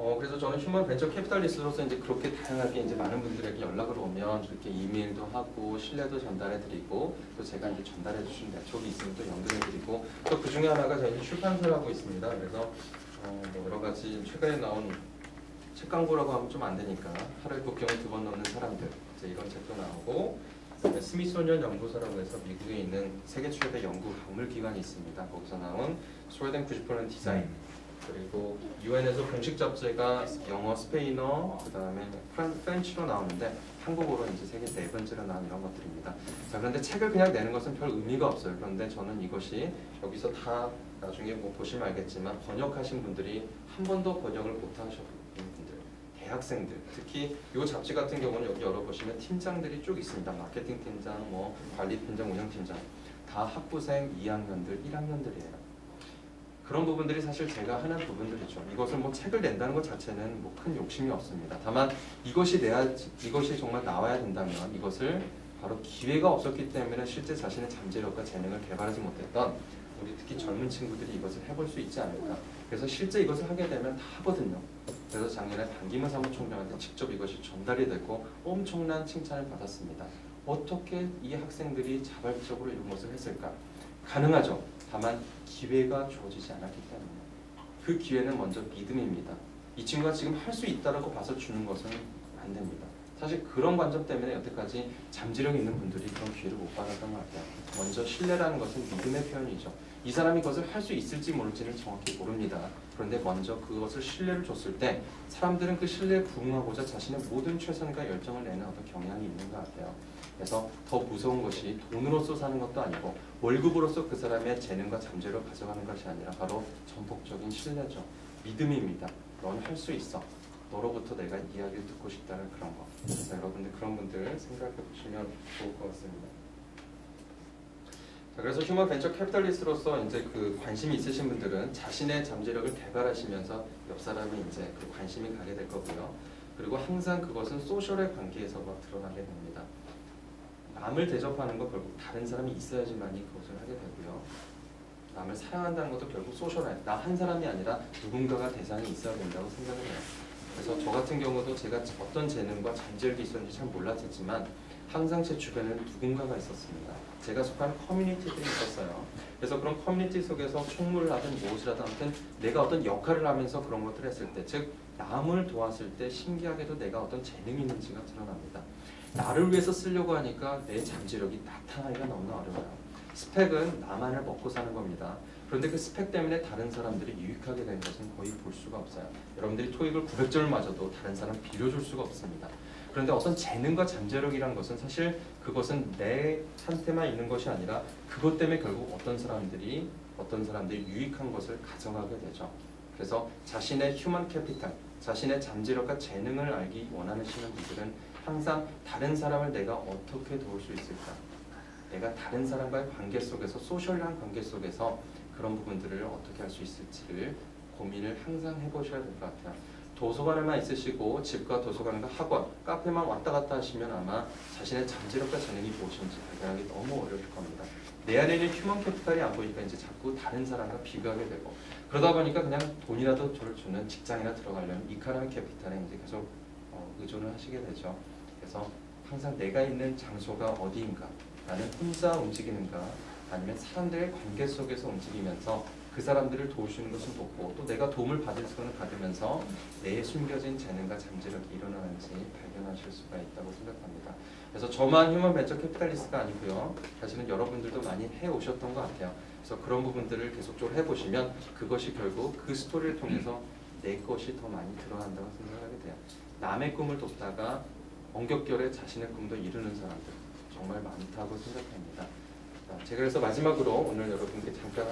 어, 그래서 저는 휴먼 벤처 캐피탈리스트로서 이제 그렇게 다양하게 이제 많은 분들에게 연락을 오면 이렇게 이메일도 하고 신뢰도 전달해 드리고 또 제가 이제 전달해 주신 네트워크 있으면 또 연결해 드리고 또 그 중에 하나가 저희 출판사를 하고 있습니다. 그래서 어, 뭐 여러 가지 최근에 나온 책 광고라고 하면 좀 안 되니까 하루에 국경을 두 번 넘는 사람들 이제 이런 책도 나오고 네, 스미소니언 연구소라고 해서 미국에 있는 세계 최대 연구 박물 기관이 있습니다. 거기서 나온 스웨덴 90% 디자인 그리고 유엔에서 공식 잡지가 영어, 스페인어, 그 다음에 프렌치로 나오는데 한국어로 이제 세계 네 번째로 나온 이런 것들입니다. 자 그런데 책을 그냥 내는 것은 별 의미가 없어요. 그런데 저는 이것이 여기서 다 나중에 뭐 보시면 알겠지만 번역하신 분들이 한 번도 번역을 못 하셨는 분들, 대학생들, 특히 이 잡지 같은 경우는 여기 열어보시면 팀장들이 쭉 있습니다. 마케팅 팀장, 뭐 관리 팀장, 운영 팀장 다 학부생 2학년들, 1학년들이에요. 그런 부분들이 사실 제가 하는 부분들이죠. 이것을 뭐 책을 낸다는 것 자체는 뭐 큰 욕심이 없습니다. 다만 이것이 내야 이것이 정말 나와야 된다면 이것을 바로 기회가 없었기 때문에 실제 자신의 잠재력과 재능을 개발하지 못했던 우리 특히 젊은 친구들이 이것을 해볼 수 있지 않을까. 그래서 실제 이것을 하게 되면 다 하거든요. 그래서 작년에 반기문 사무총장한테 직접 이것이 전달이 되고 엄청난 칭찬을 받았습니다. 어떻게 이 학생들이 자발적으로 이런 것을 했을까? 가능하죠. 다만 기회가 주어지지 않았기 때문에 그 기회는 먼저 믿음입니다. 이 친구가 지금 할 수 있다라고 봐서 주는 것은 안 됩니다. 사실 그런 관점 때문에 여태까지 잠재력 있는 분들이 그런 기회를 못 받았던 것 같아요. 먼저 신뢰라는 것은 믿음의 표현이죠. 이 사람이 그것을 할 수 있을지 모를지는 정확히 모릅니다. 그런데 먼저 그것을 신뢰를 줬을 때 사람들은 그 신뢰에 부응하고자 자신의 모든 최선과 열정을 내는 어떤 경향이 있는 것 같아요. 그래서 더 무서운 것이 돈으로서 사는 것도 아니고 월급으로서 그 사람의 재능과 잠재력을 가져가는 것이 아니라 바로 전폭적인 신뢰죠. 믿음입니다. 넌 할 수 있어. 너로부터 내가 이야기를 듣고 싶다는 그런 거. 그래서 여러분들 그런 분들 생각해 보시면 좋을 것 같습니다. 자, 그래서 휴먼 벤처 캐피탈리스트로서 이제 그 관심이 있으신 분들은 자신의 잠재력을 개발하시면서 옆 사람이 이제 그 관심이 가게 될 거고요. 그리고 항상 그것은 소셜의 관계에서 막 드러나게 됩니다. 남을 대접하는 거 결국 다른 사람이 있어야지만이 그것을 하게 되고요. 남을 사랑한다는 것도 결국 소셜해. 나한 사람이 아니라 누군가가 대상이 있어야 된다고 생각을 해요. 그래서 저 같은 경우도 제가 어떤 재능과 잠재력이 있었는지 잘 몰랐지만 항상 제 주변에는 누군가가 있었습니다. 제가 속한 커뮤니티들이 있었어요. 그래서 그런 커뮤니티 속에서 총무를 하든 무엇을 하든 아무튼 내가 어떤 역할을 하면서 그런 것들을 했을 때 즉 남을 도왔을 때 신기하게도 내가 어떤 재능이 있는지가 드러납니다. 나를 위해서 쓰려고 하니까 내 잠재력이 나타나기가 너무나 어려워요. 스펙은 나만을 먹고 사는 겁니다. 그런데 그 스펙 때문에 다른 사람들이 유익하게 된 것은 거의 볼 수가 없어요. 여러분들이 토익을 900점을 맞아도 다른 사람 빌려줄 수가 없습니다. 그런데 어떤 재능과 잠재력이란 것은 사실 그것은 내 한테만 있는 것이 아니라 그것 때문에 결국 어떤 사람들이 어떤 사람들이 유익한 것을 가져가게 되죠. 그래서 자신의 휴먼 캐피탈, 자신의 잠재력과 재능을 알기 원하시는 분들은 항상 다른 사람을 내가 어떻게 도울 수 있을까? 내가 다른 사람과의 관계 속에서 소셜한 관계 속에서 그런 부분들을 어떻게 할 수 있을지를 고민을 항상 해보셔야 될 것 같아요. 도서관에만 있으시고 집과 도서관과 학원, 카페만 왔다 갔다 하시면 아마 자신의 잠재력과 재능이 무엇인지 발견하기 너무 어려울 겁니다. 내 안에 있는 휴먼 캐피탈이 안 보이니까 이제 자꾸 다른 사람과 비교하게 되고 그러다 보니까 그냥 돈이라도 저를 주는 직장이나 들어가려면 이카노미 캐피탈에 이제 계속 어, 의존을 하시게 되죠. 그래서 항상 내가 있는 장소가 어디인가 나는 혼자 움직이는가 아니면 사람들의 관계 속에서 움직이면서 그 사람들을 도우시는 것은 돕고 또 내가 도움을 받을 수는 받으면서 내 숨겨진 재능과 잠재력이 일어나는지 발견하실 수가 있다고 생각합니다. 그래서 저만 휴먼 벤처 캐피탈리스트가 아니고요. 사실은 여러분들도 많이 해오셨던 것 같아요. 그래서 그런 부분들을 계속적으로 해보시면 그것이 결국 그 스토리를 통해서 내 것이 더 많이 드러난다고 생각하게 돼요. 남의 꿈을 돕다가 원격결에 자신의 꿈도 이루는 사람들 정말 많다고 생각합니다. 제가 그래서 마지막으로 오늘 여러분께 잠깐